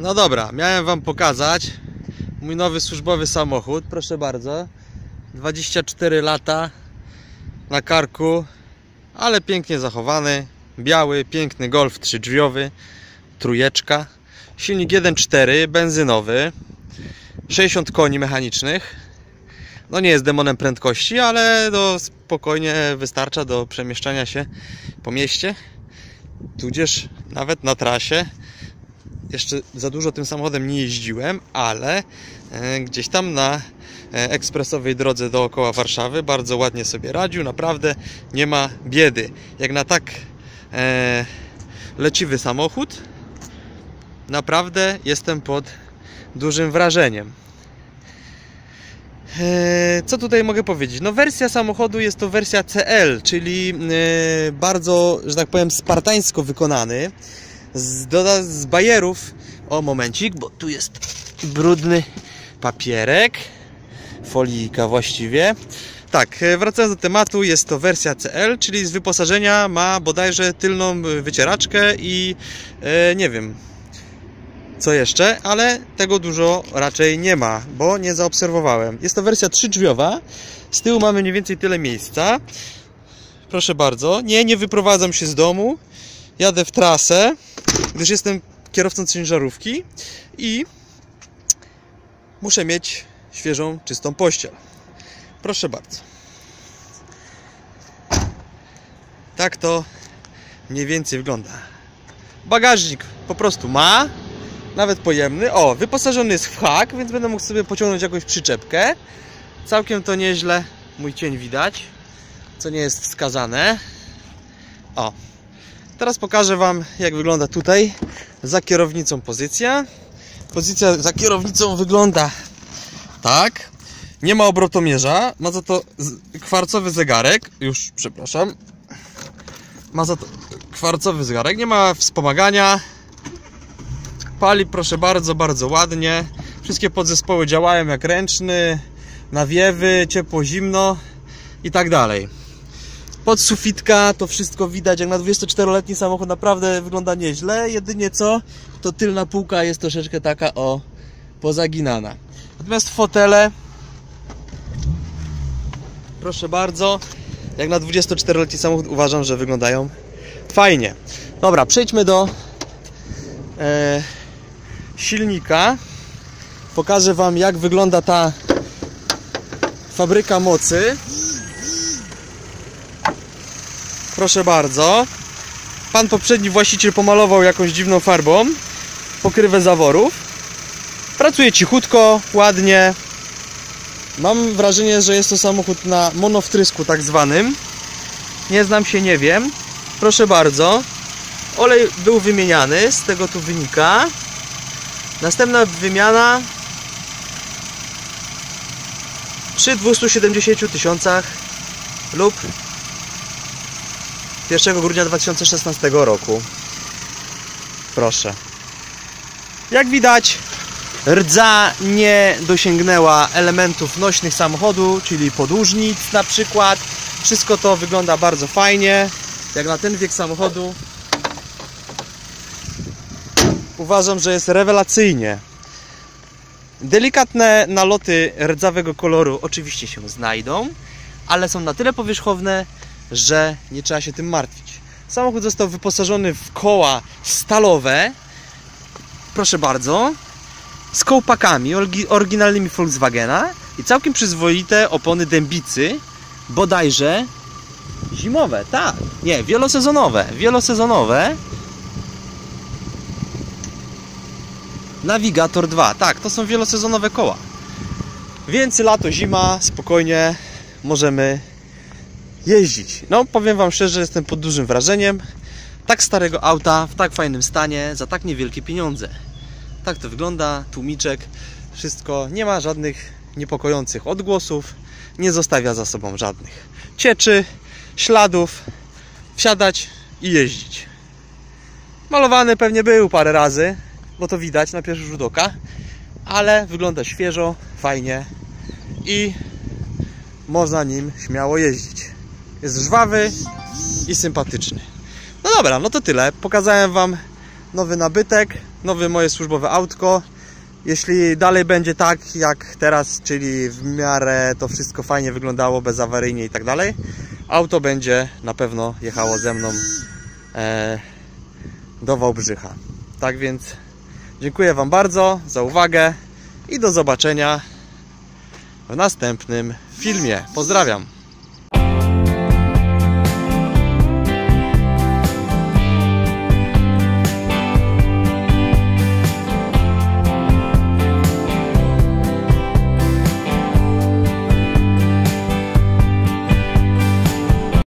No dobra, miałem Wam pokazać mój nowy służbowy samochód. Proszę bardzo. 24 lata na karku, ale pięknie zachowany. Biały, piękny Golf trzydrzwiowy, trójeczka. Silnik 1.4, benzynowy. 60 koni mechanicznych. No nie jest demonem prędkości, ale do spokojnie wystarcza do przemieszczania się po mieście, tudzież nawet na trasie. Jeszcze za dużo tym samochodem nie jeździłem, ale e, gdzieś tam na e, ekspresowej drodze dookoła Warszawy bardzo ładnie sobie radził. Naprawdę nie ma biedy. Jak na tak e, leciwy samochód, naprawdę jestem pod dużym wrażeniem. Co tutaj mogę powiedzieć? No wersja samochodu jest to wersja CL, czyli bardzo, że tak powiem, spartańsko wykonany. Z, doda, z bajerów, o momencik, bo tu jest brudny papierek, folijka właściwie. Tak, e, wracając do tematu, jest to wersja CL, czyli z wyposażenia ma bodajże tylną wycieraczkę i e, nie wiem, co jeszcze, ale tego dużo raczej nie ma, bo nie zaobserwowałem. Jest to wersja trzydrzwiowa. Z tyłu mamy mniej więcej tyle miejsca. Proszę bardzo. Nie, nie wyprowadzam się z domu. Jadę w trasę, gdyż jestem kierowcą ciężarówki i muszę mieć świeżą, czystą pościel. Proszę bardzo. Tak to mniej więcej wygląda. Bagażnik po prostu ma, nawet pojemny. O, wyposażony jest w hak, więc będę mógł sobie pociągnąć jakąś przyczepkę. Całkiem to nieźle mój cień widać, co nie jest wskazane. O, teraz pokażę Wam, jak wygląda tutaj za kierownicą pozycja. Pozycja za kierownicą wygląda tak. Nie ma obrotomierza, ma za to kwarcowy zegarek. Już, przepraszam. Ma za to kwarcowy zegarek, nie ma wspomagania. Pali proszę bardzo, bardzo ładnie. Wszystkie podzespoły działają jak ręczny, nawiewy, ciepło, zimno i tak dalej. Pod sufitka to wszystko widać, jak na 24-letni samochód naprawdę wygląda nieźle. Jedynie co, to tylna półka jest troszeczkę taka o pozaginana. Natomiast fotele, proszę bardzo, jak na 24-letni samochód uważam, że wyglądają fajnie. Dobra, przejdźmy do e, silnika. Pokażę Wam, jak wygląda ta fabryka mocy. Proszę bardzo. Pan poprzedni właściciel pomalował jakąś dziwną farbą pokrywę zaworów. Pracuje cichutko, ładnie. Mam wrażenie, że jest to samochód na monowtrysku tak zwanym. Nie znam się, nie wiem. Proszę bardzo. Olej był wymieniany, z tego tu wynika. Następna wymiana przy 270 tysiącach lub 1 grudnia 2016 roku. Proszę. Jak widać, rdza nie dosięgnęła elementów nośnych samochodu, czyli podłużnic na przykład. Wszystko to wygląda bardzo fajnie, jak na ten wiek samochodu. Uważam, że jest rewelacyjnie. Delikatne naloty rdzawego koloru oczywiście się znajdą, ale są na tyle powierzchowne, że nie trzeba się tym martwić. Samochód został wyposażony w koła stalowe. Proszę bardzo. Z kołpakami oryginalnymi Volkswagena i całkiem przyzwoite opony dębicy, bodajże zimowe, tak. Nie, wielosezonowe. Wielosezonowe. Navigator 2, tak, to są wielosezonowe koła. Więc lato, zima, spokojnie możemy jeździć. No, powiem Wam szczerze, jestem pod dużym wrażeniem. Tak starego auta w tak fajnym stanie za tak niewielkie pieniądze. Tak to wygląda, tłumiczek, wszystko. Nie ma żadnych niepokojących odgłosów, nie zostawia za sobą żadnych cieczy, śladów. Wsiadać i jeździć. Malowany pewnie był parę razy, bo to widać na pierwszy rzut oka, ale wygląda świeżo, fajnie i można nim śmiało jeździć. Jest żwawy i sympatyczny. No dobra, no to tyle. Pokazałem Wam nowy nabytek. nowe moje służbowe autko. Jeśli dalej będzie tak jak teraz, czyli w miarę to wszystko fajnie wyglądało, bezawaryjnie i tak dalej, auto będzie na pewno jechało ze mną e, do Wałbrzycha. Tak więc dziękuję Wam bardzo za uwagę i do zobaczenia w następnym filmie. Pozdrawiam!